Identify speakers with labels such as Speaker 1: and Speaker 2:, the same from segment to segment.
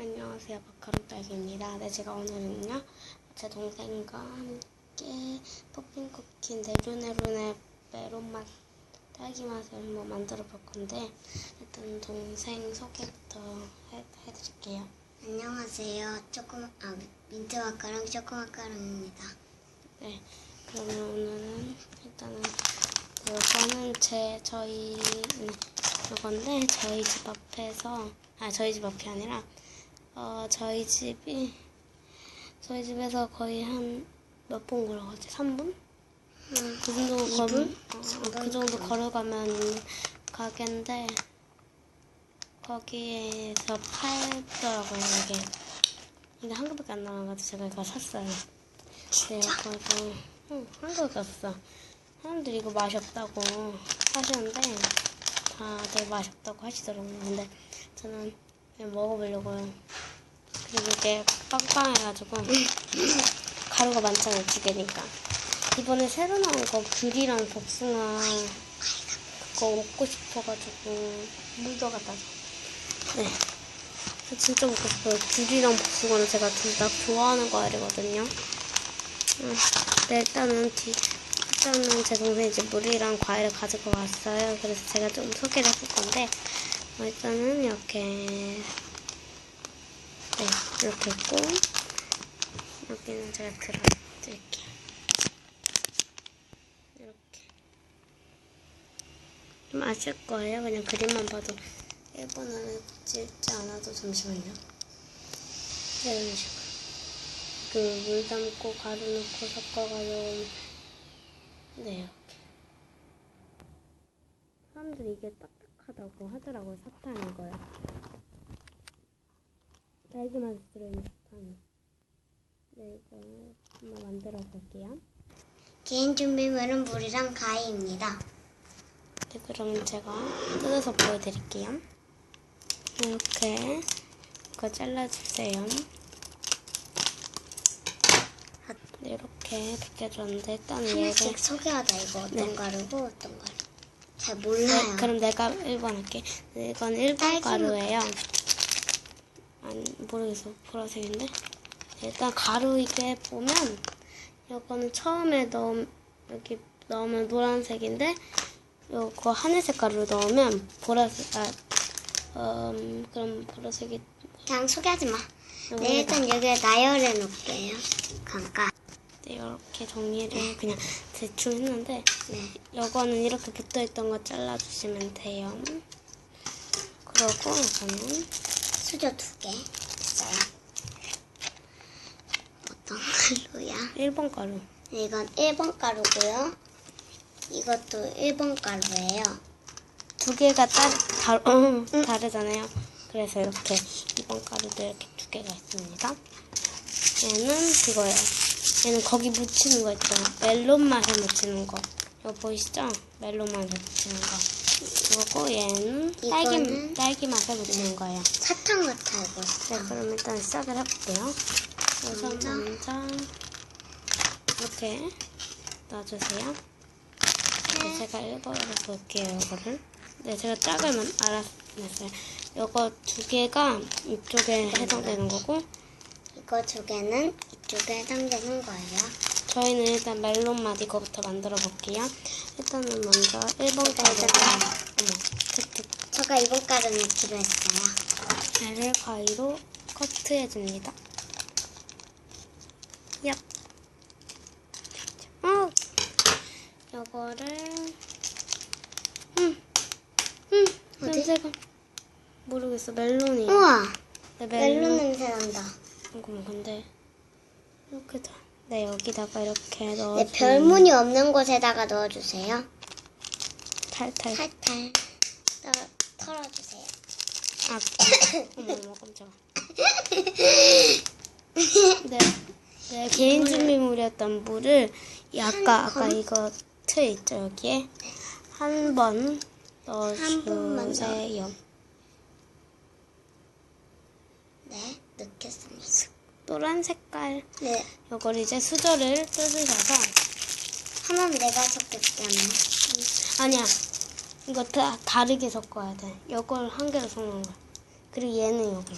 Speaker 1: 안녕하세요. 마카롱딸기입니다. 네, 제가 오늘은요, 제 동생과 함께 뽀핑쿠키 네루네루네 메론맛 딸기 맛을 한번 만들어 볼 건데, 일단 동생 소개부터 해, 해드릴게요.
Speaker 2: 안녕하세요. 조금 아 민트 마카롱 초코 마카롱입니다.
Speaker 1: 네, 그러면 오늘은 일단은 이거는 제 저희 음, 이건데 저희 집 앞에서 아 저희 집 앞이 아니라 어 저희 집이 저희 집에서 거의 한 몇 분 걸어가지? 3분? 그 정도 걸,
Speaker 2: 이분?
Speaker 1: 어,
Speaker 2: 삼분?
Speaker 1: 그 정도 걸어가면 가게인데 거기에서 팔더라고요 이게 근데 한 개밖에 안 남아가지고 제가 이거 샀어요 네, 그래서 응, 한국에 갔어. 사람들이 이거 맛이 없다고 하시는데 다들 맛이 없다고 하시더라고요. 근데 저는 그냥 먹어보려고요. 그리고 이게 빵빵해가지고 가루가 많잖아요, 지게니까. 이번에 새로 나온 거 귤이랑 복숭아 그거 먹고 싶어가지고 물도 갖다 줘. 네. 저 진짜 먹고 싶어요. 귤이랑 복숭아는 제가 둘 다 좋아하는 과일이거든요. 음, 네, 일단은 뒤, 일단은 제 동생이 이제 물이랑 과일을 가지고 왔어요. 그래서 제가 좀 소개를 해줄 건데, 어, 일단은 이렇게, 네, 이렇게 있고, 여기는 제가 들어드릴게요. 이렇게. 좀 아실 거예요. 그냥 그림만 봐도 일본어를 굳이 읽지 않아도 잠시만요. 네, 이런 식으로. 그물 담고 가루 넣고 섞어가지고 네 이렇게 사람들이 이게 딱딱하다고 하더라고요 사탕인 거예요 딸기맛 들어있는 사탕이 네 이거 한번 만들어 볼게요
Speaker 2: 개인 준비물은 물이랑 가위입니다.
Speaker 1: 네 그럼 제가 뜯어서 보여드릴게요 이렇게 이거 잘라주세요 네, 이렇게 벗겨줬는데 일단 얘를
Speaker 2: 하나씩 소개하자 이거 어떤
Speaker 1: 네.
Speaker 2: 가루고 어떤 가루. 잘
Speaker 1: 네,
Speaker 2: 몰라요.
Speaker 1: 그럼 내가 1번 할게. 네, 이건 1번
Speaker 2: 딸기
Speaker 1: 가루예요. 아니, 모르겠어. 보라색인데. 일단 가루 이게 보면, 이거는 처음에 넣으 여기 넣으면 노란색인데, 요거 하늘색 가루 넣으면 보라색, 아, 음, 그럼 보라색이,
Speaker 2: 그냥 소개하지 마. 네 일단 여기에 나열해 놓을게요. 잠깐.
Speaker 1: 네, 이렇게 정리를 그냥 대충 했는데,
Speaker 2: 네.
Speaker 1: 요거는 이렇게 붙어있던 거 잘라주시면 돼요. 그러고, 이거는,
Speaker 2: 수저 두 개. 있어요. 어떤 가루야?
Speaker 1: 1번 가루.
Speaker 2: 네, 이건 1번 가루고요. 이것도 1번 가루예요.
Speaker 1: 두 개가 따, 다, 어, 다르잖아요. 그래서 이렇게 이번 가루도 이렇게 두 개가 있습니다. 얘는 그거예요. 얘는 거기 묻히는 거 있죠. 멜론 맛에 묻히는 거. 이거 보이시죠? 멜론 맛에 묻히는 거. 그리고 얘는 딸기,
Speaker 2: 이거는?
Speaker 1: 딸기 맛에 묻히는 거예요.
Speaker 2: 사탕 같아 이거.
Speaker 1: 네, 그럼 일단 시작을 해볼게요. 그래서
Speaker 2: 먼저?
Speaker 1: 먼저 이렇게 놔주세요. 네, 제가 읽어볼게요, 이거를. 네, 제가 짝을 알았어요. 이거 두 개가 이쪽에 해당되는 거고,
Speaker 2: 이거 두 개는 이쪽에 해당되는 거예요.
Speaker 1: 저희는 일단 멜론 맛 이거부터 만들어 볼게요. 일단은 먼저 1번 가루가, 어머, 툭툭.
Speaker 2: 제가 이번 가루 넣기로 했어요.
Speaker 1: 얘를 가위로 커트해 줍니다. 얍. 어! 요거를, 음, 음,
Speaker 2: 어디?
Speaker 1: 냄새가, 모르겠어, 멜론이.
Speaker 2: 우와,
Speaker 1: 네,
Speaker 2: 멜론 냄새 난다.
Speaker 1: 잠깐만, 근데, 이렇게 다, 네, 여기다가 이렇게 넣어.
Speaker 2: 네, 별무늬 없는 곳에다가 넣어주세요.
Speaker 1: 탈탈.
Speaker 2: 탈탈 떠, 털어주세요.
Speaker 1: 아, 어머, 어머, 깜짝아. 네, 네, 개인 준비물이었던 물을 이 아까 아까
Speaker 2: 번?
Speaker 1: 이거 틀 있죠 여기에 한 번
Speaker 2: 한 번만 더.
Speaker 1: 넣어주세요.
Speaker 2: 네, 넣겠습니다.
Speaker 1: 노란 색깔
Speaker 2: 네,
Speaker 1: 이걸 이제 수저를 뜯으셔서
Speaker 2: 하나는 내가 섞을게요.
Speaker 1: 아니야 이거 다 다르게 섞어야 돼. 이걸 한 개로 섞는 거야. 그리고 얘는 여기.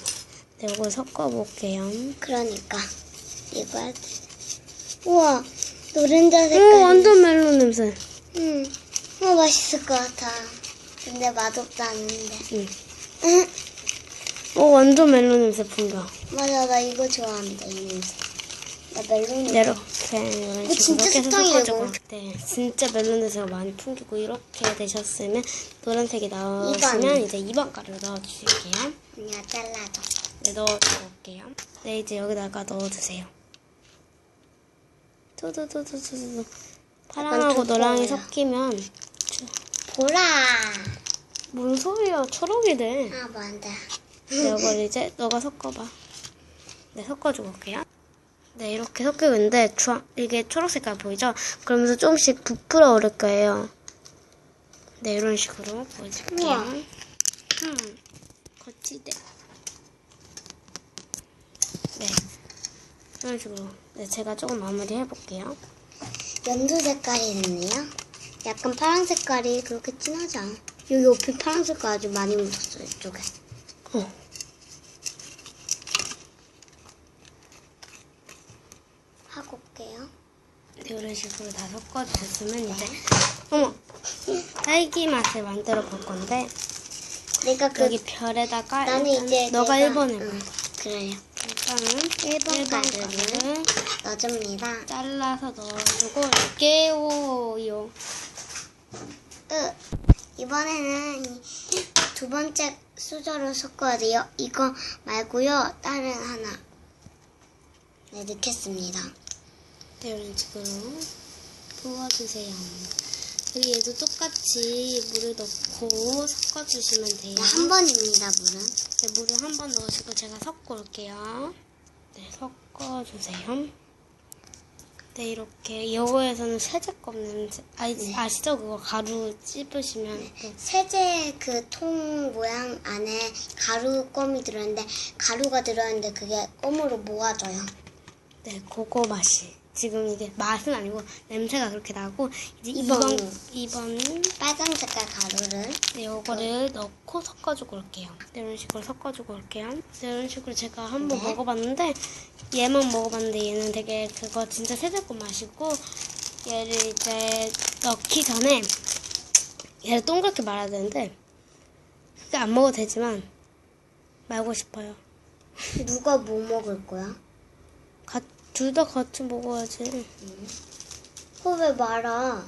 Speaker 1: 네, 이걸 섞어볼게요.
Speaker 2: 그러니까 이거 할 때. 우와 노른자
Speaker 1: 오,
Speaker 2: 색깔.
Speaker 1: 완전 멜론 냄새.
Speaker 2: 응. 어 맛있을 것 같아. 근데 맛없지 않은데.
Speaker 1: 응.
Speaker 2: 응.
Speaker 1: 오, 완전 멜론 냄새 풍겨.
Speaker 2: 맞아 나 이거 좋아한다 이 냄새. 나 멜론.
Speaker 1: 네, 이렇게 이런
Speaker 2: 이거 진짜
Speaker 1: 섞어주고.
Speaker 2: 이거.
Speaker 1: 네, 진짜 멜론 냄새가 많이 풍기고 이렇게 되셨으면 노란색이 나오시면
Speaker 2: 이번.
Speaker 1: 이제 2번 가루 넣어주실게요.
Speaker 2: 아니야 잘라줘.
Speaker 1: 네, 넣어줄게요. 네, 이제 여기다가 넣어주세요. 투두두두두두. 파랑하고. 노랑이 섞이면
Speaker 2: 보라.
Speaker 1: 뭔 소리야? 초록이 돼.
Speaker 2: 아 맞아.
Speaker 1: 네, 이걸 이제 너가 섞어봐. 네, 섞어주고 올게요. 네, 이렇게 섞이고 있는데 주황, 이게 초록 색깔 보이죠? 그러면서 조금씩 부풀어 오를 거예요. 네, 이런 식으로 보여줄게요.
Speaker 2: 우와.
Speaker 1: 음, 거치대. 네, 이런 식으로. 네, 제가 조금 마무리 해볼게요.
Speaker 2: 연두 색깔이 됐네요. 약간 파란 색깔이 그렇게 진하지 않아. 여기 옆에 파란 색깔 아주 많이 묻었어 이쪽에.
Speaker 1: 어.
Speaker 2: 하고 올게요.
Speaker 1: 네, 이런 식으로 다 섞어주셨으면 이제, 어머! 딸기 맛을 만들어 볼 건데,
Speaker 2: 내가 그
Speaker 1: 여기 별에다가
Speaker 2: 나는
Speaker 1: 일단
Speaker 2: 이제
Speaker 1: 너가
Speaker 2: 내가-
Speaker 1: 1번 해봐.
Speaker 2: 응, 그래요.
Speaker 1: 일단은
Speaker 2: 1번
Speaker 1: 1번
Speaker 2: 가루를 넣어줍니다.
Speaker 1: 잘라서 넣어주고 깨워요.
Speaker 2: 으, 이번에는 이두 번째 수저로 섞어야 돼요. 이거 말고요. 다른 하나. 네, 넣겠습니다.
Speaker 1: 네, 이런 식으로 부어주세요. 여기 얘도 똑같이 물을 넣고 섞어주시면 돼요.
Speaker 2: 네, 한 번입니다, 물은.
Speaker 1: 네, 물을 한 번 넣으시고 제가 섞어 올게요. 네, 섞어주세요. 네, 이렇게 여고에서는 세제껍 냄새. 아, 아시죠? 그거 가루 찝으시면 또
Speaker 2: 세제 그 통 모양 안에 가루 껌이 들어있는데 가루가 들어있는데 그게 껌으로 모아져요.
Speaker 1: 네, 그거 맛이. 지금 이게 맛은 아니고 냄새가 그렇게 나고 이제
Speaker 2: 이번.
Speaker 1: 2번 2번
Speaker 2: 빨간 색깔 가루를
Speaker 1: 네, 요거를 넣고 섞어주고 올게요. 네, 이런 식으로 섞어주고 올게요. 네, 이런 식으로 제가 한번
Speaker 2: 네.
Speaker 1: 먹어봤는데 얘만 먹어봤는데 얘는 되게 그거 진짜 세제꽃 맛이고 얘를 이제 넣기 전에 얘를 동그랗게 말아야 되는데 그게 안 먹어도 되지만 말고 싶어요.
Speaker 2: 누가 뭐 먹을 거야?
Speaker 1: 둘 다 같이 먹어야지.
Speaker 2: 그거 왜 말아?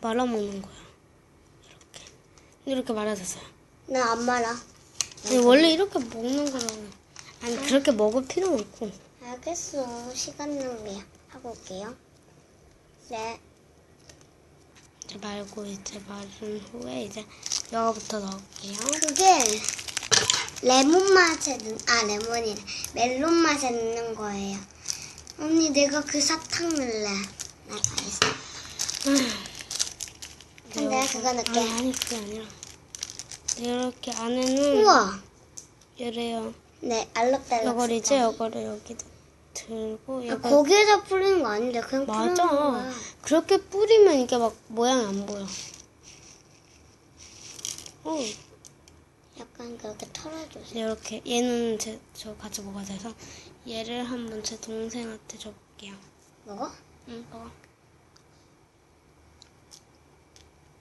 Speaker 1: 말아 먹는 거야. 이렇게. 근데 이렇게 말아졌어요.
Speaker 2: 나 안 말아.
Speaker 1: 아니, 원래 이렇게 먹는 거라고. 아니, 그렇게 먹을 필요는 없고.
Speaker 2: 알겠어. 시간 낭비야. 하고 올게요. 네.
Speaker 1: 이제 말고 이제 마른 후에 이제 여기부터 넣을게요.
Speaker 2: 그게 레몬 맛에 넣, 아 레몬이래. 멜론 맛에 넣는 거예요. 언니 내가 그 사탕 넣을래. 나 알겠어. 그럼 내가 그거 넣을게.
Speaker 1: 아니, 아니 그게 아니라 이렇게 안에는
Speaker 2: 우와.
Speaker 1: 이래요.
Speaker 2: 네 알록달록.
Speaker 1: 이걸 이제. 이거를 여기다 들고
Speaker 2: 아,
Speaker 1: 이거
Speaker 2: 거기에다 뿌리는 거 아닌데 그냥 뿌리는
Speaker 1: 맞아.
Speaker 2: 거야.
Speaker 1: 그렇게 뿌리면 이게 막 모양이 안 보여. 어.
Speaker 2: 약간 그렇게 털어줘서.
Speaker 1: 이렇게 얘는 제, 저 같이 먹어야 돼서 얘를 한번 제 동생한테 줘볼게요.
Speaker 2: 먹어?
Speaker 1: 응, 먹어.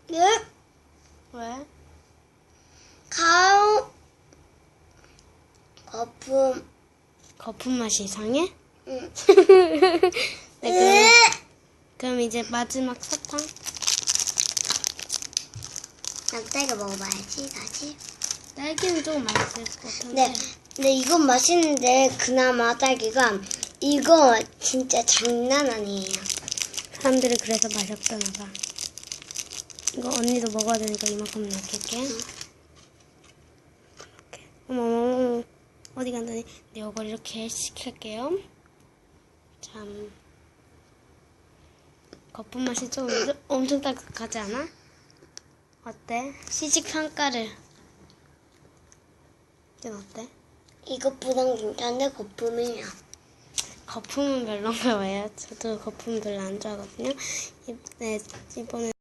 Speaker 2: 네.
Speaker 1: 왜?
Speaker 2: 가오. 거품.
Speaker 1: 거품 맛이 이상해?
Speaker 2: 응.
Speaker 1: 네, 그럼,
Speaker 2: 으.
Speaker 1: 그럼 이제 마지막 사탕.
Speaker 2: 난 딸기 먹어봐야지 다시.
Speaker 1: 딸기는 조금 맛있을 것 같은데.
Speaker 2: 네, 근데 이건 맛있는데 그나마 딸기가 이거 진짜 장난 아니에요.
Speaker 1: 사람들이 그래서 맛이 없다나 봐. 이거 언니도 먹어야 되니까 이만큼 넣을게. 이렇게. 어머, 어머, 어머. 어디 간다니? 네, 이걸 이렇게 시킬게요. 참. 거품 맛이 좀 엄청 딱딱하지 않아? 어때? 시식 평가를. 이건 어때?
Speaker 2: 이것보단 괜찮은데 거품이야.
Speaker 1: 거품은 별로인가 봐요. 저도 거품 별로 안 좋아하거든요. 이- 네, 이번에